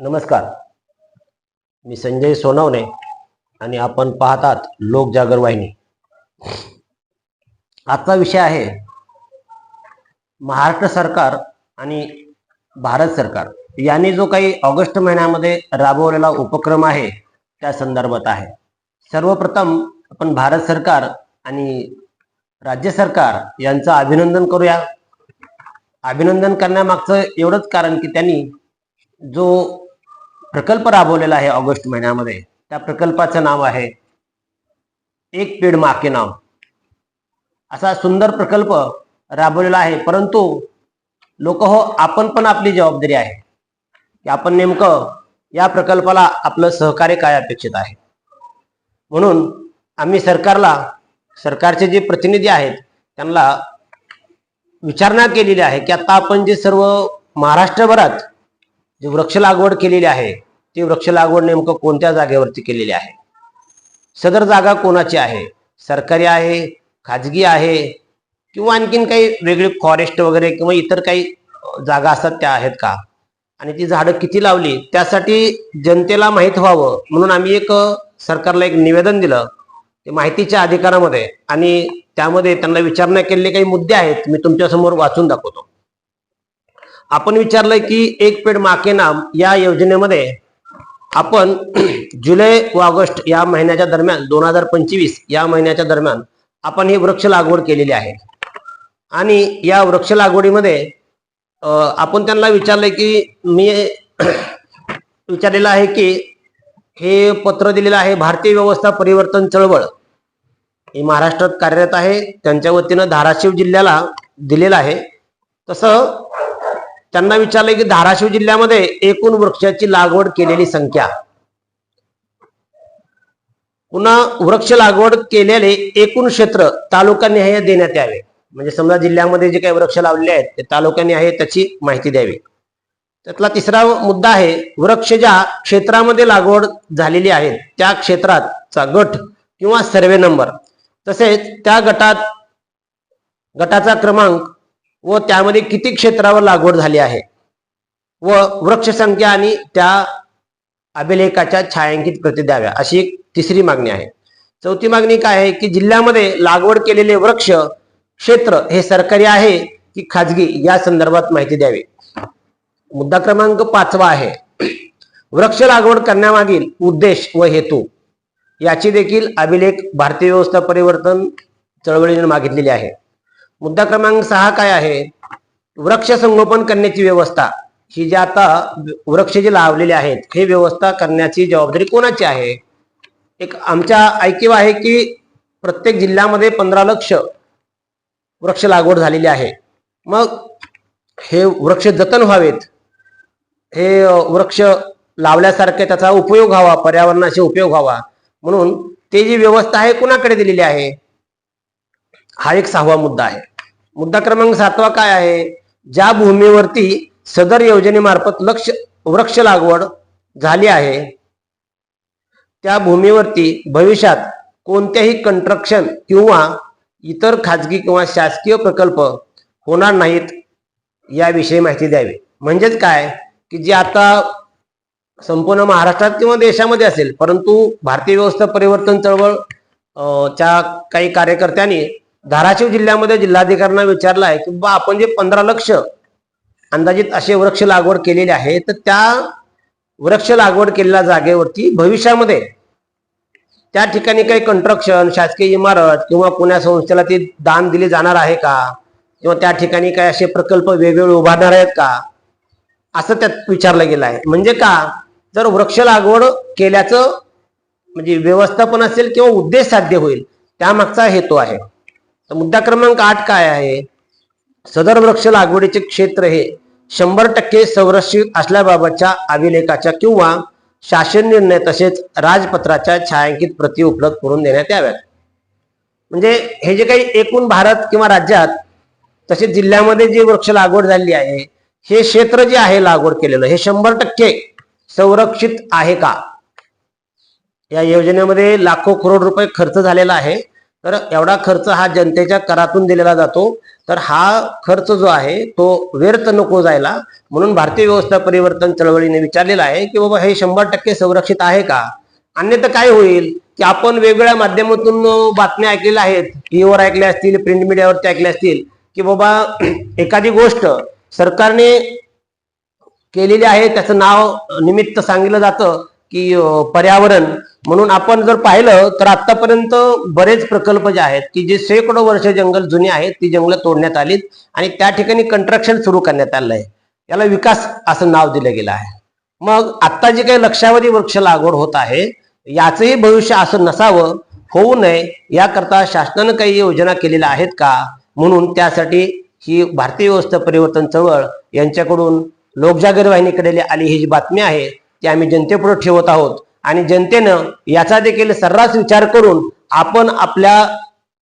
नमस्कार. मी संजय सोनवणे आणि आपण पाहतात लोक वाहिनी. आजचा विषय आहे महाराष्ट्र सरकार आणि भारत सरकार. यांनी जो काही ऑगस्ट महिन्यामध्ये राबवलेला उपक्रम आहे त्या संदर्भात आहे. सर्वप्रथम आपण भारत सरकार आणि राज्य सरकार यांचं अभिनंदन करूया. अभिनंदन करण्यामागचं एवढंच कारण की त्यांनी जो प्रकल्प राबवलेला आहे ऑगस्ट महिन्यामध्ये. त्या प्रकल्पाचं नाव आहे एक पेड माके नाव. असा सुंदर प्रकल्प राबवलेला आहे परंतु लोक हो आपण पण आपली जबाबदारी आहे. की आपण नेमकं या प्रकल्पाला आपलं सहकार्य काय अपेक्षित आहे? म्हणून आम्ही सरकारला सरकारचे जे प्रतिनिधी आहेत त्यांना विचारणा केलेली आहे की आता आपण जे सर्व महाराष्ट्रभरात जे वृक्ष लागवड केलेली आहे ती वृक्ष लागवड नेमकं कोणत्या जागेवरती केलेली आहे? सदर जागा कोणाची आहे? सरकारी आहे? खाजगी आहे? किंवा आणखीन काही वेगळी फॉरेस्ट वगैरे किंवा इतर काही जागा असतात त्या आहेत का? आणि ती झाडं किती लावली? त्यासाठी जनतेला माहीत व्हावं. म्हणून आम्ही एक सरकारला एक निवेदन दिलं ते माहितीच्या अधिकारामध्ये. आणि त्यामध्ये त्यांना विचारणा केलेले काही मुद्दे आहेत मी तुमच्यासमोर वाचून दाखवतो. आपण विचारलंय की एक पेड माके नाम या योजनेमध्ये आपण जुलै व ऑगस्ट या महिन्याच्या दरम्यान दोन हजार पंचवीस या महिन्याच्या दरम्यान आपण ही वृक्ष लागवड केलेली आहे. आणि या वृक्ष लागवडीमध्ये आपण त्यांना विचारलंय की मी विचारलेलं आहे की हे पत्र दिलेलं आहे भारतीय व्यवस्था परिवर्तन चळवळ. ही महाराष्ट्रात कार्यरत आहे. त्यांच्या वतीनं धाराशिव जिल्ह्याला दिलेलं आहे. तसं त्यांना विचारलं की धाराशिव जिल्ह्यामध्ये एकूण वृक्षाची लागवड केलेली संख्या. पुन्हा वृक्ष लागवड केलेले एकूण क्षेत्र तालुकानिहाय देण्यात यावे. म्हणजे समजा जिल्ह्यामध्ये जे काही वृक्ष लावलेले आहेत ते तालुकानिहाय त्याची माहिती द्यावी. त्यातला तिसरा मुद्दा आहे वृक्ष ज्या क्षेत्रामध्ये लागवड झालेली आहे त्या क्षेत्राचा गट किंवा सर्वे नंबर. तसेच त्या गटात गटाचा क्रमांक व त्यामध्ये किती क्षेत्रावर लागवड झाली आहे? व वृक्षसंख्या आणि त्या अभिलेखाच्या छायांकित प्रती द्याव्या अशी एक तिसरी मागणी आहे. चौथी मागणी काय आहे की जिल्ह्यामध्ये लागवड केलेले वृक्ष क्षेत्र हे सरकारी आहे की खाजगी या संदर्भात माहिती द्यावी. मुद्दा क्रमांक पाचवा आहे. वृक्ष लागवड करण्यामागील उद्देश व हेतू याची देखील अभिलेख भारतीय व्यवस्था परिवर्तन चळवळीने मागितलेली आहे. मुद्दा क्रमांक सहा काय आहे? वृक्ष संगोपन करण्याची व्यवस्था. ही जी आता वृक्ष जे लावलेले आहेत हे व्यवस्था करण्याची जबाबदारी कोणाची आहे? एक आमच्या ऐकिव आहे की प्रत्येक जिल्ह्यामध्ये पंधरा लक्ष वृक्ष लागवड झालेली आहे. मग हे वृक्ष जतन व्हावेत. हे वृक्ष लावल्यासारखे त्याचा उपयोग व्हावा पर्यावरणाशी उपयोग व्हावा. म्हणून ते जी व्यवस्था आहे कुणाकडे दिलेली आहे? हा एक सहावा मुद्दा आहे. मुद्दा क्रमांक सातवा काय आहे? ज्या भूमीवरती सदर योजनेमार्फत लक्ष वृक्ष लागवड झाली आहे त्या भूमीवरती भविष्यात कोणत्याही कंस्ट्रक्शन किंवा इतर खाजगी किंवा शासकीय प्रकल्प होणार नाहीत याविषयी माहिती द्यावी. म्हणजेच काय? की जे आता संपूर्ण महाराष्ट्रात किंवा देशामध्ये असेल परंतु भारतीय व्यवस्था परिवर्तन चळवळ च्या काही कार्यकर्त्यांनी धाराशिव जिल्ह्यामध्ये जिल्हाधिकाऱ्यांना विचारलं आहे की बा आपण जे पंधरा लक्ष अंदाजित असे वृक्ष लागवड केलेले आहे तर त्या वृक्ष लागवड केलेल्या जागेवरती भविष्यामध्ये त्या ठिकाणी काही कंस्ट्रक्शन शासकीय इमारत किंवा पुण्या संस्थेला ती दान दिले जाणार आहे का? किंवा त्या ठिकाणी काही असे प्रकल्प वेगवेगळे उभारणार आहेत का? असं त्यात विचारलं गेलं आहे म्हणजे का? जर वृक्ष लागवड केल्याचं म्हणजे व्यवस्थापन असेल किंवा उद्देश साध्य होईल त्यामागचा हेतू आहे. तर मुद्दा क्रमांक आठ काय आहे? सदर वृक्ष लागवडीचे क्षेत्र हे शंभर टक्के संरक्षित असल्याबाबतच्या अभिलेखाच्या किंवा शासन निर्णय तसेच राजपत्राच्या छायांकित प्रती उपलब्ध करून देण्यात याव्यात. म्हणजे हे जे काही एकूण भारत किंवा राज्यात तसेच जिल्ह्यामध्ये जी वृक्ष लागवड झालेली आहे हे क्षेत्र जे आहे लागवड केलेलं हे शंभर टक्के संरक्षित आहे का? या योजनेमध्ये लाखो करोड रुपये खर्च झालेला आहे. तर एवढा खर्च हा जनतेच्या करातून दिलेला जातो. तर हा खर्च जो आहे तो व्यर्थ नको जायला. म्हणून भारतीय व्यवस्था परिवर्तन चळवळीने विचारलेला आहे की बाबा हे शंभर टक्के संरक्षित आहे का? अन्यथा काय होईल की आपण वेगवेगळ्या माध्यमातून बातम्या ऐकलेल्या आहेत टीव्हीवर ऐकल्या असतील प्रिंट मीडियावरती ऐकल्या असतील की बाबा एखादी गोष्ट सरकारने केलेली आहे त्याचं नाव निमित्त सांगितलं जातं की पर्यावरण म्हणून आपण जर पाहिलं तर आतापर्यंत बरेच प्रकल्प जे आहेत की जे शेकडो वर्ष जंगल जुने आहेत ती जंगलं तोडण्यात आलीत आणि त्या ठिकाणी कंस्ट्रक्शन सुरू करण्यात आलं आहे. याला विकास असं नाव दिलं गेलं आहे. मग आता जे काही लक्षावधी वृक्ष लागवड होत आहे याचंही भविष्य असं नसावं होऊ नये याकरता शासनानं काही योजना केलेल्या आहेत का? म्हणून त्यासाठी ही भारतीय व्यवस्था परिवर्तन चळवळ यांच्याकडून लोकजागर वाहिनीकडे आली ही जी बातमी आहे ते आम्ही जनतेपुढे ठेवत आहोत. आणि जनतेनं याचा देखील सर्रास विचार करून आपण आपल्या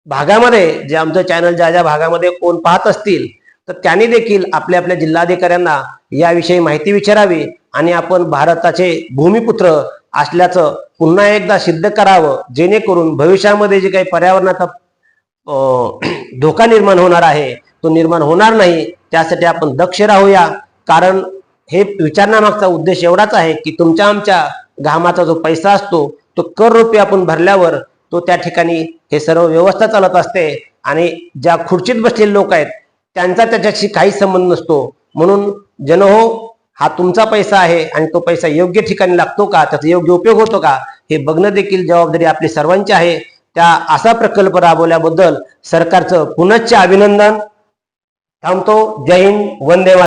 भागामध्ये जे आमचं चॅनल ज्या ज्या भागामध्ये कोण पाहत असतील तर त्यांनी देखील आपल्या आपल्या जिल्हाधिकाऱ्यांना याविषयी माहिती विचारावी आणि आपण भारताचे भूमिपुत्र असल्याचं पुन्हा एकदा सिद्ध करावं जेणेकरून भविष्यामध्ये जे काही पर्यावरणाचा धोका निर्माण होणार आहे तो निर्माण होणार नाही त्यासाठी आपण दक्ष राहूया. कारण हे विचारण्यामागचा उद्देश एवढाच आहे की तुमच्या आमच्या घामाचा जो पैसा असतो तो कर रुपये आपण भरल्यावर तो त्या ठिकाणी हे सर्व व्यवस्था चालत असते आणि ज्या खुर्चीत बसलेले लोक आहेत त्यांचा त्याच्याशी काहीच संबंध नसतो. म्हणून जनहो हा तुमचा पैसा आहे आणि तो पैसा योग्य ठिकाणी लागतो का त्याचा योग्य उपयोग होतो का हे बघणं देखील जबाबदारी आपली सर्वांची आहे. त्या असा प्रकल्प राबवल्याबद्दल सरकारचं पुनश्च अभिनंदन. थांबतो. जय हिंद. वंदे